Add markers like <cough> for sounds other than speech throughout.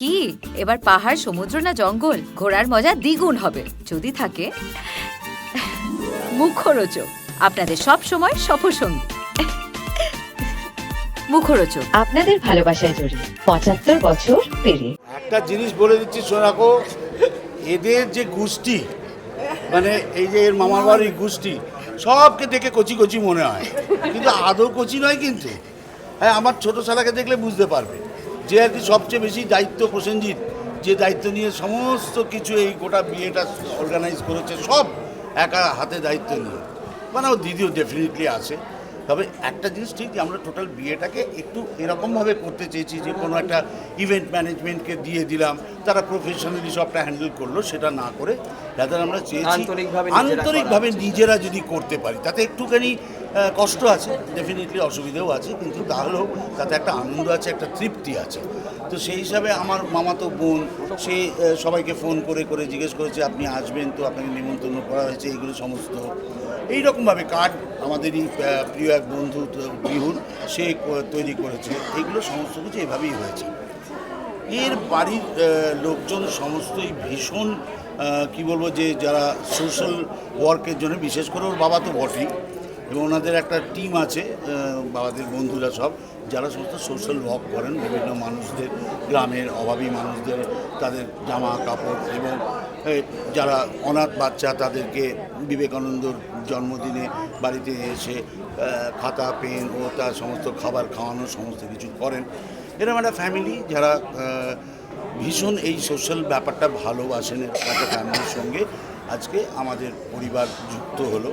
কি? এবার পাহাড় সমুদ্র না জঙ্গল? ঘোরার মজা দ্বিগুণ হবে। যদি থাকে মুখরোচক। আপনাদের সব সময় সফরসঙ্গী। মুখরোচক। আপনাদের ভালোবাসায় জড়িয়ে পঁচাত্তর বছর পেরিয়ে। একটা জিনিস বলে দিচ্ছি সোনাকো এদের যে গোষ্ঠী মানে এই যে এর মামার বাড়ির গোষ্ঠী সবকে দেখে কচি কচি মনে হয়। কিন্তু আদৌ কচি নয় কিন্তু। হ্যাঁ আমার ছোট শালাকে দেখলে বুঝতে পারবে। যে আর কি সবচেয়ে বেশি দায়িত্ব প্রসেনজিৎ যে দায়িত্ব নিয়ে সমস্ত কিছু এই গোটা বিয়েটা অর্গানাইজ করেছে সব একা হাতে দায়িত্ব নিয়ে। মানে ও দিদিও ডেফিনেটলি আছে। তবে একটা জিনিস ঠিক যে আমরা টোটাল বিয়েটাকে একটু এরকমভাবে করতে চেয়েছি যে কোনো একটা ইভেন্ট ম্যানেজমেন্টকে দিয়ে দিলাম তারা প্রফেশনালি সবটা হ্যান্ডেল করল সেটা না করে রাদার আমরা চেয়েছি আন্তরিকভাবে নিজেরা যদি করতে পারি তাতে একটুখানি কষ্ট আছে ডেফিনেটলি অসুবিধেও আছে, কিন্তু তাহলেও তাতে একটা আনন্দ আছে, একটা তৃপ্তি আছে। তো সেই হিসাবে আমার মামাতো বোন, সে সবাইকে ফোন করে করে জিজ্ঞেস করেছে, আপনি আসবেন তো? আপনাকে নিমন্ত্রণ করা হয়েছে? এইগুলো সমস্ত। এইরকমভাবে কার্ড আমাদেরই প্রিয় এক বন্ধু, তো বিহুর, সে তৈরি করেছে। এইগুলো সমস্ত কিছু এভাবেই হয়েছে। এর বাড়ির লোকজন সমস্তই ভীষণ কি বলব যে, যারা সোশ্যাল ওয়ার্কের জন্য, বিশেষ করে ওর বাবা তো বটেই। এবং ওনাদের একটা টিম আছে বাবাদের বন্ধুরা সব, যারা সমস্ত সোশ্যাল ওয়ার্ক করেন, বিভিন্ন মানুষদের, গ্রামের অভাবী মানুষদের, তাদের জামা কাপড় এবং যারা অনাথ বাচ্চা তাদেরকে বিবেকানন্দর জন্মদিনে বাড়িতে এসে খাতা, পেন ও তার সমস্ত খাবার খাওয়ানো, সমস্ত কিছু করেন। এরকম একটা ফ্যামিলি যারা ভীষণ এই সোশ্যাল ব্যাপারটা ভালোবাসেন একটা ফ্যামিলির সঙ্গে। আজকে আমাদের পরিবার যুক্ত হলো।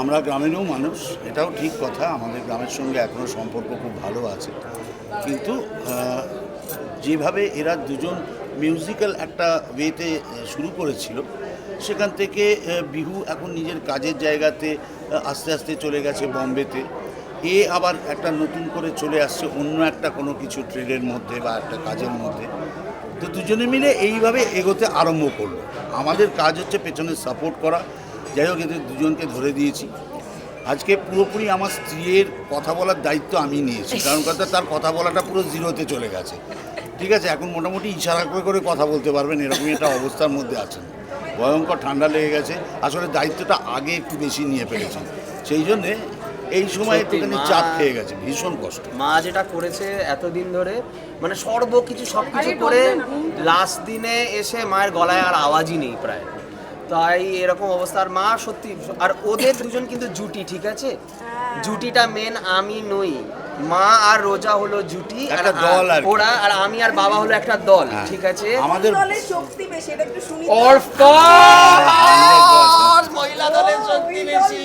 আমরা গ্রামেরও মানুষ, এটাও ঠিক কথা, আমাদের গ্রামের সঙ্গে এখনও সম্পর্ক খুব ভালো আছে। কিন্তু যেভাবে এরা দুজন মিউজিক্যাল একটা ওয়েতে শুরু করেছিল, সেখান থেকে বিহু এখন নিজের কাজের জায়গাতে আস্তে আস্তে চলে গেছে বম্বেতে। এ আবার একটা নতুন করে চলে আসছে, অন্য একটা কোনো কিছু ট্রেডের মধ্যে বা একটা কাজের মধ্যে। তো দুজনে মিলে এইভাবে এগোতে আরম্ভ করল। আমাদের কাজ হচ্ছে পেছনে সাপোর্ট করা যাই হোক এদের দুজনকে ধরে দিয়েছি। আজকে পুরোপুরি আমার স্ত্রীর কথা বলার দায়িত্ব আমি নিয়েছি কারণ <laughs> কথা তার কথা বলাটা পুরো জিরোতে চলে গেছে। ঠিক আছে এখন মোটামুটি ইশারা করে করে কথা বলতে পারবেন এরকমই একটা অবস্থার মধ্যে আছেন। ভয়ঙ্কর ঠান্ডা লেগে গেছে। আসলে দায়িত্বটা আগে একটু বেশি নিয়ে ফেলেছি। সেই জন্যে এই সময় একটুখানি চাপ খেয়ে গেছে ভীষণ কষ্ট। মা যেটা করেছে এতদিন ধরে মানে সর্ব কিছু সব কিছু করে লাস্ট দিনে এসে মায়ের গলায় আর আওয়াজই নেই প্রায়। তাই এরকম অবস্থা। আর মা সত্যি আর ওদের দুজন কিন্তু জুটি ঠিক আছে? জুটিটা মেন আমি নই। মা আর রোজা হলো জুটি আর একটা দল আর ওরা আর আমি আর বাবা হলো একটা দল হ্যাঁ। ঠিক আছে? আমাদের দলের শক্তি বেশি এটা একটু শুনি। অফ কোর্স মহিলা দলের শক্তি বেশি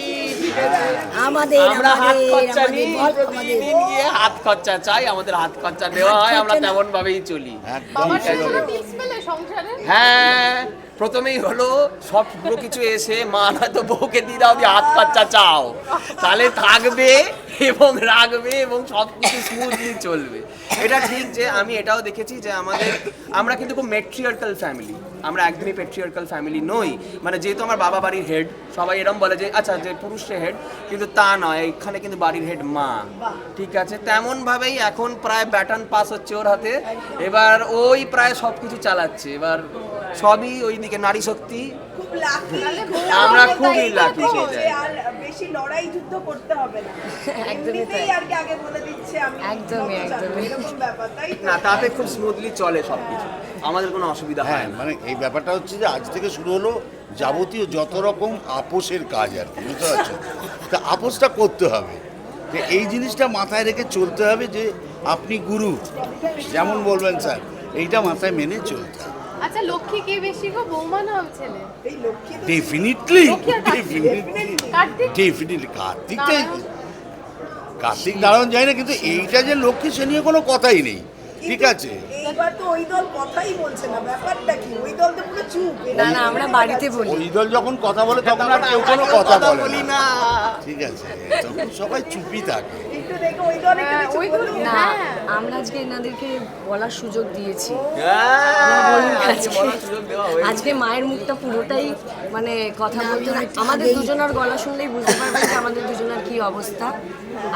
আমাদের আমরা হাত খরচা নিই প্রতিদিন গিয়ে হাত খরচা চাই আমাদের হাত খরচা দেওয়া হয় আমরা তেমন ভাবেই চলি। হ্যাঁ। প্রথমেই হলো সব কিছু এসে মা না তো বউকে দিয়ে দাও, দিয়ে হাত পাচ্চা চাও তাহলে থাকবে এবং রাখবে এবং সব কিছু স্মুথলি চলবে। এটা ঠিক যে আমি এটাও দেখেছি যে আমাদের আমরা কিন্তু খুব মেট্রিয়ার্কাল ফ্যামিলি আমরা একদমই পেট্রিয়ার্কাল ফ্যামিলি নই। মানে যেহেতু আমার বাবা বাড়ির হেড সবাই এরম বলে যে আচ্ছা যে পুরুষের হেড কিন্তু তা নয় এখানে কিন্তু বাড়ির হেড মা। ঠিক আছে? তেমনভাবেই এখন প্রায় ব্যাটন পাস হচ্ছে ওর হাতে। এবার ওই প্রায় সব কিছু চালাচ্ছে। এবার সবই ওই দিকে নারী শক্তি। আমরা খুবই lucky সেই বেশি লড়াই যুদ্ধ করতে হবে না। <laughs> এমনিতেই আর কি আগে বলে দিচ্ছে আমি একদমই, একদমই। এরকম ব্যাপার তাই না তাতে খুব স্মুথলি চলে সব কিছু আমাদের কোনো অসুবিধা হ্যাঁ হয় না। মানে এই ব্যাপারটা হচ্ছে যে আজ থেকে শুরু হলো যাবতীয় যত রকম আপোষের কাজ আর কি বুঝতে পারছ তা আপোষটা করতে হবে। যে এই জিনিসটা মাথায় রেখে চলতে হবে যে আপনি গুরু যেমন বলবেন স্যার এইটা মাথায় মেনে চলতে হবে। আচ্ছা লক্ষ্মী কে বেশি গো বৌমা না ছেলে? এই লক্ষ্মী তো definitely Kartik. Definitely Kartik? Definitely Narayan. Kartik দাঁড়ানো যায় না কিন্তু এইটা যে লক্ষ্মী সে নিয়ে কোনো কথাই নেই। ঠিক আছে? এইবার তো ওই দল কথাই বলছে না ব্যাপারটা কি? ওই দল তো পুরো চুপ না না আমরা বাড়িতে বলি। ওই দল যখন কথা বলে তখন আর কেউ কোনো কথা বলে না। না। ঠিক আছে তখন সবাই চুপই থাকে। একটু দেখে ওই দলে হ্যাঁ, কিছু ওই না। আমরা আজকে এনাদেরকে বলার সুযোগ দিয়েছি হ্যাঁ, আজকে আজকে। বলার সুযোগ দেওয়া হয়েছে। আজকে মায়ের মুখটা পুরোটাই মানে কথা বলতে আমাদের দুজনের গলা শুনলেই বুঝতে পারবেন যে আমাদের দুজনের কি অবস্থা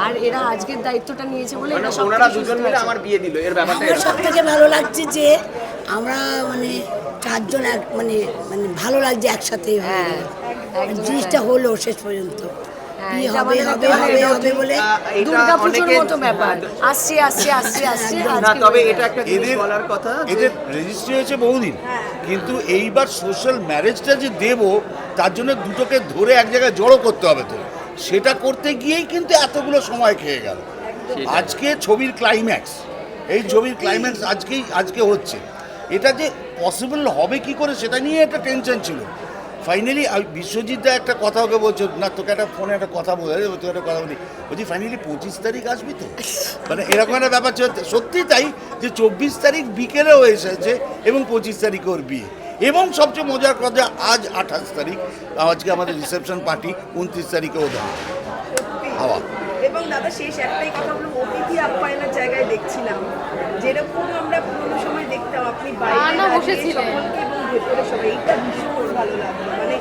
আর এরা আজকের দায়িত্বটা নিয়েছে বলে মানে এরা সব ওনারা দুজন মিলে আমার বিয়ে দিল এর ব্যাপারটা আমার এরকম। সব থেকে ভালো লাগছে যে আমরা মানে চারজন এক মানে মানে ভালো লাগছে একসাথে হ্যাঁ জিনিসটা হলো শেষ পর্যন্ত কিন্তু এইবার সোশ্যাল ম্যারেজটা যে দেব তার জন্য দুটোকে ধরে এক জায়গায় জড়ো করতে হবে তো। সেটা করতে গিয়েই কিন্তু এতগুলো সময় খেয়ে গেল। আজকে ছবির ক্লাইম্যাক্স এই ছবির ক্লাইম্যাক্স আজকেই আজকে হচ্ছে। এটা যে পসিবল হবে কি করে সেটা নিয়ে একটা টেনশন ছিল। ফাইনালি বিশ্বজিৎ দা একটা কথা ওকে বলছো না তোকে একটা ফোনে একটা কথা বলে তোকে একটা কথা বলি। বলছি ফাইনালি পঁচিশ তারিখ আসবি তো? মানে এরকম একটা ব্যাপার ছিল। সত্যি তাই যে চব্বিশ তারিখ বিকেলেও এসেছে এবং পঁচিশ তারিখ ওর বিয়ে। এবং সবচেয়ে মজার কথা আজ আঠাশ তারিখ আজকে আমাদের রিসেপশন পার্টি উনত্রিশ তারিখে ওদের। হাওয়া। এবং দাদা শেষ একটাই কথা বলব অতিথি আপ্যায়নের জায়গায় দেখছিলাম। যেরকম আমরা পুরোনো সময় দেখতাম আপনি বাইরে বসেছিলেন। ভেতরে সবাই এইটা ভীষণ ভালো লাগল। মানে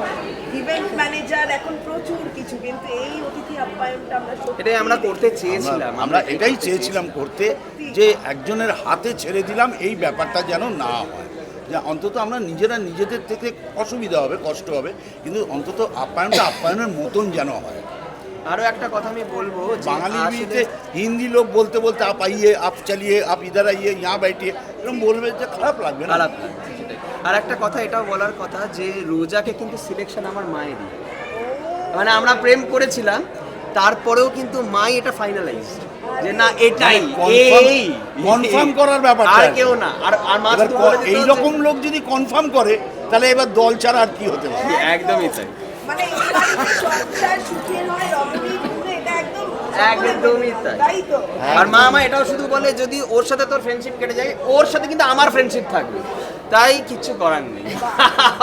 ইভেন্ট ম্যানেজার এখন প্রচুর কিছু কিন্তু এই অতিথি আপ্যায়নটা আমরা সত্যি এটাই আমরা করতে চেয়েছিলাম আমরা এটাই চেয়েছিলাম করতে যে একজনের হাতে ছেড়ে দিলাম এই ব্যাপারটা যেন না হয়। যে অন্তত আমরা নিজেরা নিজেদের থেকে অসুবিধা হবে কষ্ট হবে কিন্তু অন্তত আপ্যায়নটা আপ্যায়নের মতন যেন হয়। আরও একটা কথা আমি বলব আসলে- বিয়েতে হিন্দি লোক বলতে বলতে আপ আইয়ে আপ চালিয়ে আপ ইধার আইয়ে ইয়া বাইটিয়ে এরকম বলবে যে খারাপ লাগবে না। খারাপ সেটাই। আর একটা কথা এটাও বলার কথা যে রোজাকে কিন্তু সিলেকশন আমার মায়েরই। মানে আমরা প্রেম করেছিলাম তারপরেও কিন্তু মাই এটা ফাইনালাইজ যে না এটাই confirm- এই। confirm <laughs> করার ব্যাপার আর কেউ না। আর আর দিত যে- এইরকম লোক যদি কনফার্ম করে তাহলে এবার দল ছাড়া আর কি হতে পারে? <laughs> একদমই তাই। মানে একদমই তাই। আর মা মা এটাও শুধু বলে যদি ওর সাথে তোর ফ্রেন্ডশিপ কেটে যায় ওর সাথে কিন্তু আমার ফ্রেন্ডশিপ থাকবে। তাই কিচ্ছু করার নেই।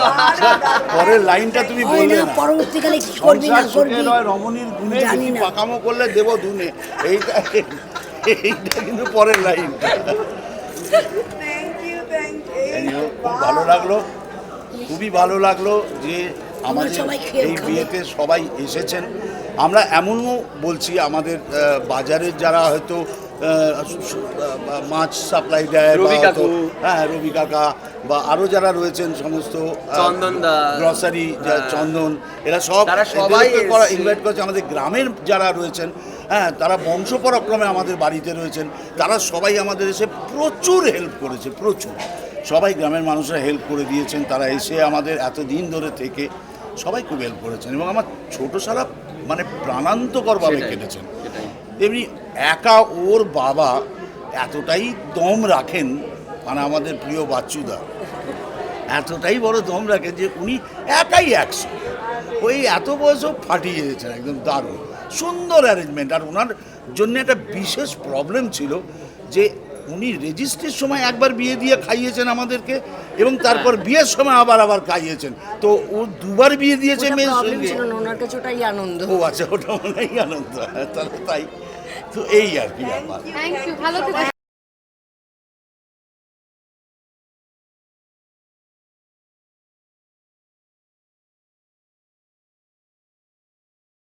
<laughs> পরের লাইনটা তুমি বললে না পরবর্তীকালে কি করবি না করবি? নয় রমণীর গুণে জানি না। পাকামো করলে দেব দুনে এইটা এইটা কিন্তু পরের line. Thank you thank you খুব ভালো লাগল। খুবই ভালো লাগল যে আমাদের সবাই এই বিয়েতে সবাই এসেছেন। আমরা এমনও বলছি আমাদের বাজারের যারা হয়তো মাছ সাপ্লাই দেয় হ্যাঁ রবি কাকা বা আরও যারা রয়েছেন সমস্ত চন্দন গ্রসারি হ্যাঁ। চন্দন এরা সব সবাই। ইনভাইট করেছে আমাদের গ্রামের যারা রয়েছেন হ্যাঁ তারা বংশ পরাক্রমে আমাদের বাড়িতে রয়েছেন তারা সবাই আমাদের এসে প্রচুর হেল্প করেছে প্রচুর সবাই গ্রামের মানুষরা হেল্প করে দিয়েছেন তারা এসে আমাদের এত দিন ধরে থেকে সবাই খুব হেল্প করেছেন এবং আমার ছোট সারা মানে প্রাণান্তকরভাবে কেটেছেন। তেমনি একা ওর বাবা এতটাই দম রাখেন মানে আমাদের প্রিয় বাচ্চুদা এতটাই বড় দম রাখেন যে উনি একাই একশো। ওই এত বয়সও ফাটিয়ে দিয়েছেন একদম দারুণ। সুন্দর অ্যারেঞ্জমেন্ট আর ওনার জন্য একটা বিশেষ প্রবলেম ছিল যে উনি রেজিস্ট্রির সময় একবার বিয়ে দিয়ে খাইয়েছেন আমাদেরকে এবং তারপর বিয়ের সময় আবার আবার খাইয়েছেন। তো ও দুবার বিয়ে দিয়েছে মেয়ের সঙ্গে। ওনার কাছে ওটাই আনন্দ। ও আচ্ছা ওটা মনে আনন্দ। তাহলে তাই। তো এই আর কি ব্যাপার।